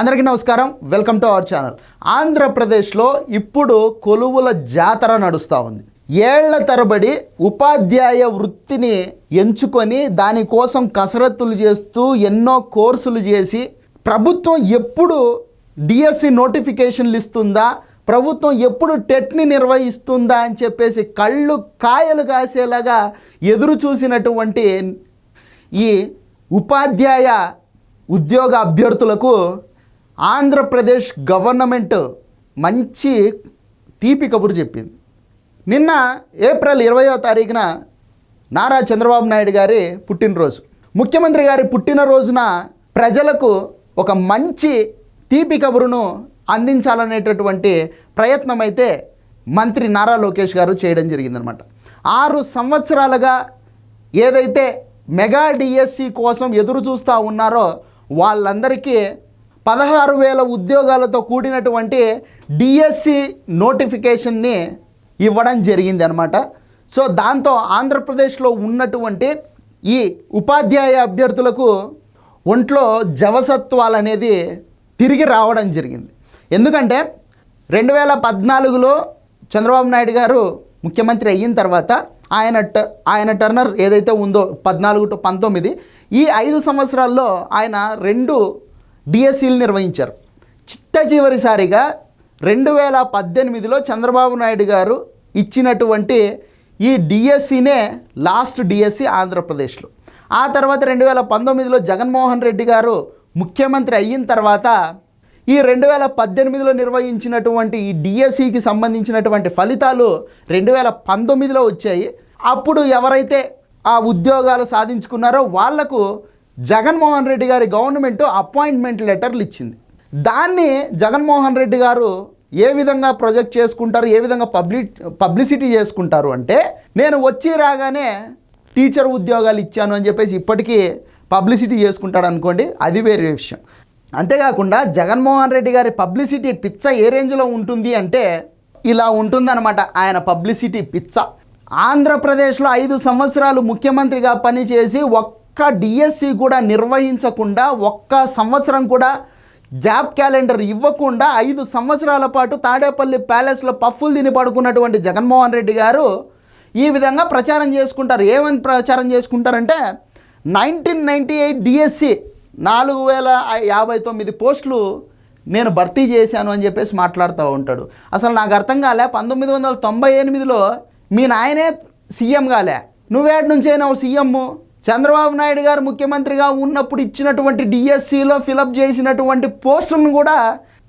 అందరికీ నమస్కారం. Welcome to our channel ఆంధ్రప్రదేశ్లో ఇప్పుడు కొలువుల జాతర నడుస్తూ ఉంది. ఏళ్ళ తరబడి ఉపాధ్యాయ వృత్తిని ఎంచుకొని దానికోసం కసరత్తులు చేస్తూ ఎన్నో కోర్సులు చేసి ప్రభుత్వం ఎప్పుడు డిఎస్సి నోటిఫికేషన్లు ఇస్తుందా ప్రభుత్వం ఎప్పుడు టెట్ని నిర్వహిస్తుందా అని చెప్పేసి కళ్ళు కాయలు కాసేలాగా ఎదురు చూసినటువంటి ఈ ఉపాధ్యాయ ఉద్యోగ అభ్యర్థులకు ఆంధ్రప్రదేశ్ గవర్నమెంట్ మంచి తీపి కబురు చెప్పింది. నిన్న ఏప్రిల్ ఇరవయో తారీఖున నారా చంద్రబాబు నాయుడు గారి పుట్టినరోజు. ముఖ్యమంత్రి గారి పుట్టినరోజున ప్రజలకు ఒక మంచి తీపి కబురును అందించాలనేటటువంటి ప్రయత్నం అయితే మంత్రి నారా లోకేష్ గారు చేయడం జరిగిందనమాట ఆరు సంవత్సరాలుగా ఏదైతే మెగా డిఎస్సి కోసం ఎదురు చూస్తూ ఉన్నారో వాళ్ళందరికీ పదహారు వేల ఉద్యోగాలతో కూడినటువంటి డిఎస్సి నోటిఫికేషన్ని ఇవ్వడం జరిగింది అనమాట సో దాంతో ఆంధ్రప్రదేశ్లో ఉన్నటువంటి ఈ ఉపాధ్యాయ అభ్యర్థులకు ఒంట్లో జవసత్వాలు అనేది తిరిగి రావడం జరిగింది. ఎందుకంటే రెండు వేల పద్నాలుగులో చంద్రబాబు నాయుడు గారు ముఖ్యమంత్రి అయిన తర్వాత ఆయన ట ఆయన టర్నర్ ఏదైతే ఉందో పద్నాలుగు టు పంతొమ్మిది ఈ ఐదు సంవత్సరాల్లో ఆయన రెండు డిఎస్సీలు నిర్వహించారు. చిట్ట చివరిసారిగా రెండు వేల పద్దెనిమిదిలో చంద్రబాబు నాయుడు గారు ఇచ్చినటువంటి ఈ డిఎస్సినే లాస్ట్ డిఎస్సి ఆంధ్రప్రదేశ్లో. ఆ తర్వాత రెండు వేల పంతొమ్మిదిలో జగన్మోహన్ రెడ్డి గారు ముఖ్యమంత్రి అయిన తర్వాత ఈ రెండు వేల పద్దెనిమిదిలో నిర్వహించినటువంటి ఈ డిఎస్సికి సంబంధించినటువంటి ఫలితాలు రెండు వేల పంతొమ్మిదిలో వచ్చాయి. అప్పుడు ఎవరైతే ఆ ఉద్యోగాలు సాధించుకున్నారో వాళ్ళకు జగన్మోహన్ రెడ్డి గారి గవర్నమెంట్ అపాయింట్మెంట్ లెటర్లు ఇచ్చింది. దాన్ని జగన్మోహన్ రెడ్డి గారు ఏ విధంగా ప్రొజెక్ట్ చేసుకుంటారు ఏ విధంగా పబ్లిక్ పబ్లిసిటీ చేసుకుంటారు అంటే నేను వచ్చి రాగానే టీచర్ ఉద్యోగాలు ఇచ్చాను అని చెప్పేసి ఇప్పటికీ పబ్లిసిటీ చేసుకుంటాడు అనుకోండి అది వేరే విషయం. అంతేకాకుండా జగన్మోహన్ రెడ్డి గారి పబ్లిసిటీ పిచ్చ ఏ రేంజ్లో ఉంటుంది అంటే ఇలా ఉంటుందన్నమాట. ఆయన పబ్లిసిటీ పిచ్చ. ఆంధ్రప్రదేశ్లో ఐదు సంవత్సరాలు ముఖ్యమంత్రిగా పనిచేసి ఒక్క డిఎస్సి కూడా నిర్వహించకుండా ఒక్క సంవత్సరం కూడా జాబ్ క్యాలెండర్ ఇవ్వకుండా ఐదు సంవత్సరాల పాటు తాడేపల్లి ప్యాలెస్లో పఫ్ఫులు తిని పడుకున్నటువంటి జగన్మోహన్ రెడ్డి గారు ఈ విధంగా ప్రచారం చేసుకుంటారు. ఏమని ప్రచారం చేసుకుంటారంటే నైన్టీన్ నైంటీ ఎయిట్ డిఎస్సి నాలుగు వేల యాభై తొమ్మిది పోస్టులు నేను భర్తీ చేశాను అని చెప్పేసి మాట్లాడుతూ ఉంటాడు. అసలు నాకు అర్థం కాలే పంతొమ్మిది వందల తొంభై ఎనిమిదిలో మీ నాయనే సీఎం కాలే. నువ్వేటి నుంచైనావు సీఎం చంద్రబాబు నాయుడు గారు ముఖ్యమంత్రిగా ఉన్నప్పుడు ఇచ్చినటువంటి డిఎస్సిలో ఫిలప్ చేసినటువంటి పోస్టులను కూడా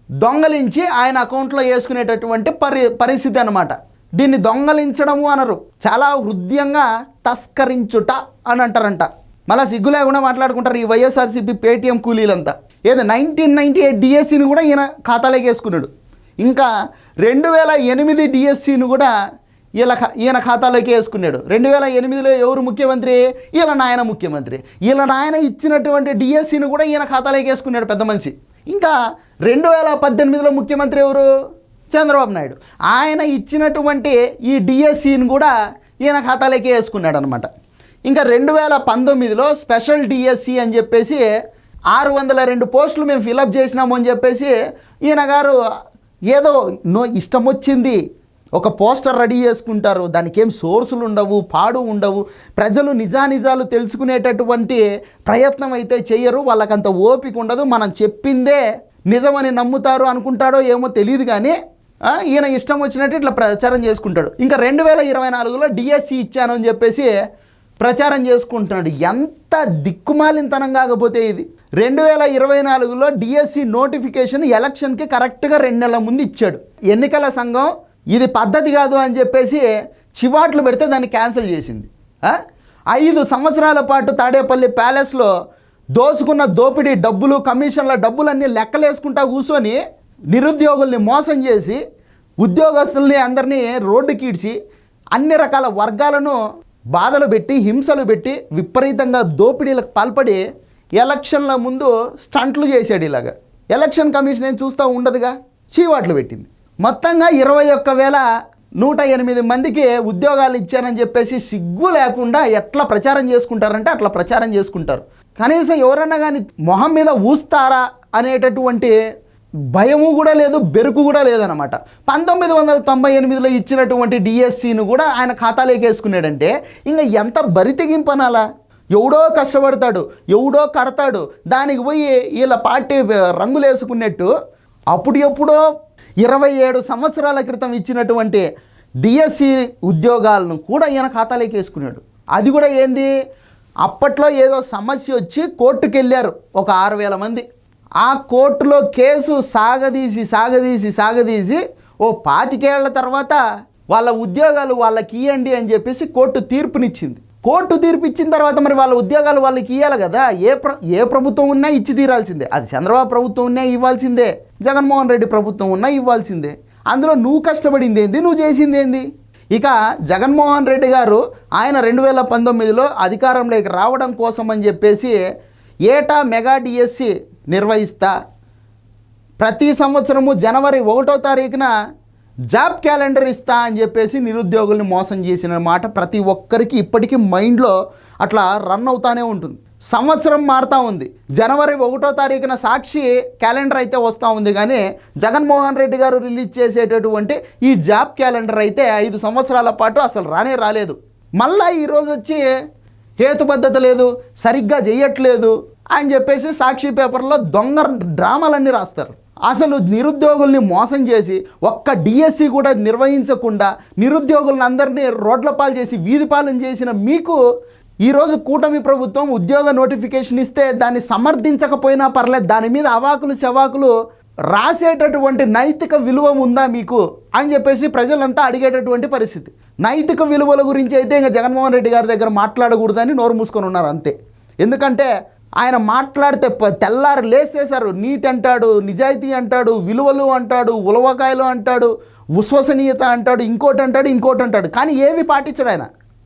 దొంగలించి ఆయన అకౌంట్లో వేసుకునేటటువంటి పరి పరిస్థితి అనమాట దీన్ని దొంగలించడము అనరు. చాలా హృదయంగా తస్కరించుట అని అంటారంట. మళ్ళీ సిగ్గు లేకుండా మాట్లాడుకుంటారు ఈ వైఎస్ఆర్సీపీ పేటీఎం కూలీలంతా. ఏదో నైన్టీన్ నైన్టీ ఎయిట్ డిఎస్సిని కూడా ఈయన ఖాతాలోకి వేసుకున్నాడు. ఇంకా రెండు వేల ఎనిమిది డిఎస్సిని కూడా ఈయన ఖా- ఈయన ఖాతాలోకి వేసుకున్నాడు. రెండు వేల ఎనిమిదిలో ఎవరు ముఖ్యమంత్రి? ఈయన నాయన ముఖ్యమంత్రి. ఈయన నాయన ఇచ్చినటువంటి డిఎస్సిని కూడా ఈయన ఖాతాలోకి వేసుకున్నాడు పెద్ద మనిషి. ఇంకా రెండు వేల పద్దెనిమిదిలో ముఖ్యమంత్రి ఎవరు? చంద్రబాబు నాయుడు. ఆయన ఇచ్చినటువంటి ఈ డిఎస్సిని కూడా ఈయన ఖాతాలోకి వేసుకున్నాడు అనమాట ఇంకా రెండు వేల పంతొమ్మిదిలో స్పెషల్ డిఎస్సి అని చెప్పేసి ఆరు వందల రెండు పోస్టులు మేము ఫిలప్ చేసినాము అని చెప్పేసి ఈయన గారు ఏదో నో ఇష్టం వచ్చింది. ఒక పోస్టర్ రెడీ చేసుకుంటారు. దానికి ఏం సోర్సులు ఉండవు పాడు ఉండవు. ప్రజలు నిజానిజాలు తెలుసుకునేటటువంటి ప్రయత్నం అయితే చేయరు. వాళ్ళకంత ఓపిక ఉండదు. మనం చెప్పిందే నిజమని నమ్ముతారు అనుకుంటాడో ఏమో తెలియదు కానీ ఈయన ఇష్టం వచ్చినట్టు ఇట్లా ప్రచారం చేసుకుంటాడు. ఇంకా రెండు వేల ఇరవై నాలుగులో డిఎస్సి ఇచ్చాను అని చెప్పేసి ప్రచారం చేసుకుంటున్నాడు. ఎంత దిక్కుమాలినతనం కాకపోతే ఇది. రెండు వేల ఇరవై నాలుగులో డిఎస్సి నోటిఫికేషన్ ఎలక్షన్కి కరెక్ట్గా రెండు నెలల ముందు ఇచ్చాడు. ఎన్నికల సంఘం ఇది పద్ధతి కాదు అని చెప్పేసి చివాట్లు పెడితే దాన్ని క్యాన్సిల్ చేసింది. ఐదు సంవత్సరాల పాటు తాడేపల్లి ప్యాలెస్లో దోసుకున్న దోపిడీ డబ్బులు కమిషన్ల డబ్బులన్నీ లెక్కలేసుకుంటా కూర్చొని నిరుద్యోగుల్ని మోసం చేసి ఉద్యోగస్తుల్ని అందరినీ రోడ్డుకి ఈడ్చి అన్ని రకాల వర్గాలను బాధలు పెట్టి హింసలు పెట్టి విపరీతంగా దోపిడీలకు పాల్పడి ఎలక్షన్ల ముందు స్టంట్లు చేశాడు ఇలాగా. ఎలక్షన్ కమిషన్ ఏం చూస్తూ ఉండదుగా? చీవాట్లు పెట్టింది. మొత్తంగా ఇరవై ఒక్క వేల నూట ఎనిమిది మందికి ఉద్యోగాలు ఇచ్చారని చెప్పేసి సిగ్గు లేకుండా ఎట్లా ప్రచారం చేసుకుంటారంటే అట్లా ప్రచారం చేసుకుంటారు. కనీసం ఎవరన్నా కానీ మొహం మీద ఊస్తారా అనేటటువంటి భయము కూడా లేదు బెరుకు కూడా లేదనమాట పంతొమ్మిది వందల తొంభై ఎనిమిదిలో ఇచ్చినటువంటి డిఎస్సిని కూడా ఆయన ఖాతాలోకి వేసుకున్నాడంటే ఇంకా ఎంత బరి తెగింపనాలా? ఎవడో కష్టపడతాడు ఎవడో కడతాడు దానికి పోయి వీళ్ళ పార్టీ రంగులు వేసుకున్నట్టు అప్పుడు ఎప్పుడో ఇరవై ఏడు సంవత్సరాల క్రితం ఇచ్చినటువంటి డిఎస్సి ఉద్యోగాలను కూడా ఈయన ఖాతాలోకి వేసుకున్నాడు. అది కూడా ఏంది? అప్పట్లో ఏదో సమస్య వచ్చి కోర్టుకు వెళ్ళారు ఒక ఆరు వేల మంది. ఆ కోర్టులో కేసు సాగదీసి సాగదీసి సాగదీసి ఓ పాతికేళ్ళ తర్వాత వాళ్ళ ఉద్యోగాలు వాళ్ళకి ఇవ్వండి అని చెప్పేసి కోర్టు తీర్పునిచ్చింది. కోర్టు తీర్పు ఇచ్చిన తర్వాత మరి వాళ్ళ ఉద్యోగాలు వాళ్ళకి ఇవ్వాలి కదా. ఏ ప్ర ఏ ప్రభుత్వం ఉన్నా ఇచ్చి తీరాల్సిందే. అది చంద్రబాబు ప్రభుత్వం ఉన్నా ఇవ్వాల్సిందే. జగన్మోహన్ రెడ్డి ప్రభుత్వం ఉన్నా ఇవ్వాల్సిందే. అందులో నువ్వు కష్టపడింది ఏంది? నువ్వు చేసింది ఏంది? ఇక జగన్మోహన్ రెడ్డి గారు ఆయన రెండు వేల పంతొమ్మిదిలో అధికారంలోకి రావడం కోసం అని చెప్పేసి ఏటా మెగా డిఎస్సి నిర్వహిస్తా. ప్రతి సంవత్సరము జనవరి ఒకటో తారీఖున జాబ్ క్యాలెండర్ ఇస్తా అని చెప్పేసి నిరుద్యోగుల్ని మోసం చేసిన మాట ప్రతి ఒక్కరికి ఇప్పటికీ మైండ్లో అట్లా రన్ అవుతానే ఉంటుంది. సంవత్సరం మారుతూ ఉంది. జనవరి ఒకటో తారీఖున సాక్షి క్యాలెండర్ అయితే వస్తూ ఉంది. కానీ జగన్మోహన్ రెడ్డి గారు రిలీజ్ చేసేటటువంటి ఈ జాబ్ క్యాలెండర్ అయితే ఐదు సంవత్సరాల పాటు అసలు రానే రాలేదు. మళ్ళా ఈరోజు వచ్చి హేతుబద్ధత లేదు సరిగ్గా చేయట్లేదు అని చెప్పేసి సాక్షి పేపర్లో దొంగ డ్రామాలన్నీ రాస్తారు. అసలు నిరుద్యోగుల్ని మోసం చేసి ఒక్క డిఎస్సి కూడా నిర్వహించకుండా నిరుద్యోగులను అందరినీ రోడ్ల పాలు చేసి వీధి పాలన చేసిన మీకు ఈరోజు కూటమి ప్రభుత్వం ఉద్యోగ నోటిఫికేషన్ ఇస్తే దాన్ని సమర్థించకపోయినా పర్లేదు దాని మీద అవాకులు చెవాకులు రాసేటటువంటి నైతిక విలువ ఉందా మీకు అని చెప్పేసి ప్రజలంతా అడిగేటటువంటి పరిస్థితి. నైతిక విలువల గురించి అయితే ఇంకా జగన్మోహన్ రెడ్డి గారి దగ్గర మాట్లాడకూడదని నోరు మూసుకొని ఉన్నారు అంతే. ఎందుకంటే ఆయన మాట్లాడితే తెల్లారు తెల్లారి నీతి అంటాడు నిజాయితీ అంటాడు విలువలు అంటాడు ఉలవకాయలు అంటాడు విశ్వసనీయత అంటాడు ఇంకోటి అంటాడు ఇంకోటి అంటాడు. కానీ ఏవి పాటించడు ఆయన.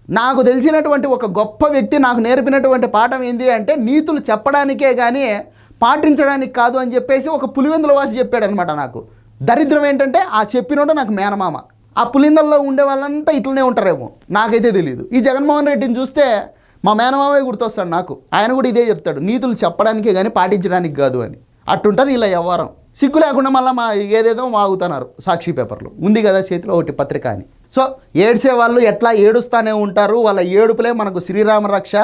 నాకు తెలిసినటువంటి ఒక గొప్ప వ్యక్తి నాకు నేర్పినటువంటి పాఠం ఏంటి అంటే నీతులు చెప్పడానికే కానీ పాటించడానికి కాదు అని చెప్పేసి ఒక పులివెందుల వాసి చెప్పాడు అనమాట నాకు. దరిద్రం ఏంటంటే ఆ చెప్పినోడు నాకు మేనమామ. ఆ పులిందల్లో ఉండే వాళ్ళంతా ఇట్లనే ఉంటారేమో. నాకైతే తెలియదు ఈ జగన్మోహన్ రెడ్డిని చూస్తే మా మేనమామయ్య గుర్తొస్తాడు నాకు. ఆయన కూడా ఇదే చెప్తాడు నీతులు చెప్పడానికే కానీ పాటించడానికి కాదు అని. అట్టుంటుంది ఇలా వ్యవహారం. సిగ్గు లేకుండా మళ్ళీ మా ఏదేదో వాగుతున్నారు సాక్షి పేపర్లు. ఉంది కదా చేతిలో ఒకటి పత్రిక అని. సో ఏడ్చే వాళ్ళు ఎట్లా ఏడుస్తానే ఉంటారు వాళ్ళ ఏడుపులే మనకు శ్రీరామ రక్ష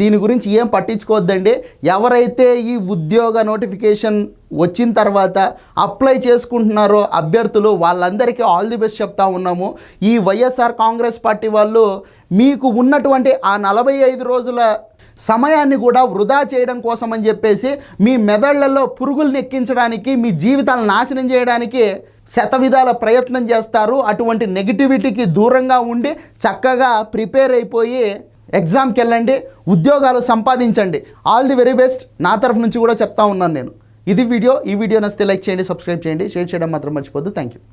దీని గురించి ఏం పట్టించుకోవద్దండి. ఎవరైతే ఈ ఉద్యోగ నోటిఫికేషన్ వచ్చిన తర్వాత అప్లై చేసుకుంటున్నారో అభ్యర్థులు వాళ్ళందరికీ ఆల్ ది బెస్ట్ చెప్తా ఉన్నాము. ఈ వైఎస్ఆర్ కాంగ్రెస్ పార్టీ వాళ్ళు మీకు ఉన్నటువంటి ఆ నలభై ఐదు రోజుల సమయాన్ని కూడా వృధా చేయడం కోసం అని చెప్పేసి మీ మెదళ్ళలో పురుగులు నెక్కించడానికి మీ జీవితాలను నాశనం చేయడానికి శతవిధాల ప్రయత్నం చేస్తారు. అటువంటి నెగిటివిటీకి దూరంగా ఉండి చక్కగా ప్రిపేర్ అయిపోయి ఎగ్జామ్కి వెళ్ళండి ఉద్యోగాలు సంపాదించండి. ఆల్ ది వెరీ బెస్ట్ నా తరఫు నుంచి కూడా చెప్తా ఉన్నాను నేను. ఇది వీడియో ఈ వీడియో నచ్చితే లైక్ చేయండి సబ్స్క్రైబ్ చేయండి. షేర్ చేయడం మాత్రం మర్చిపోద్దు థ్యాంక్ యూ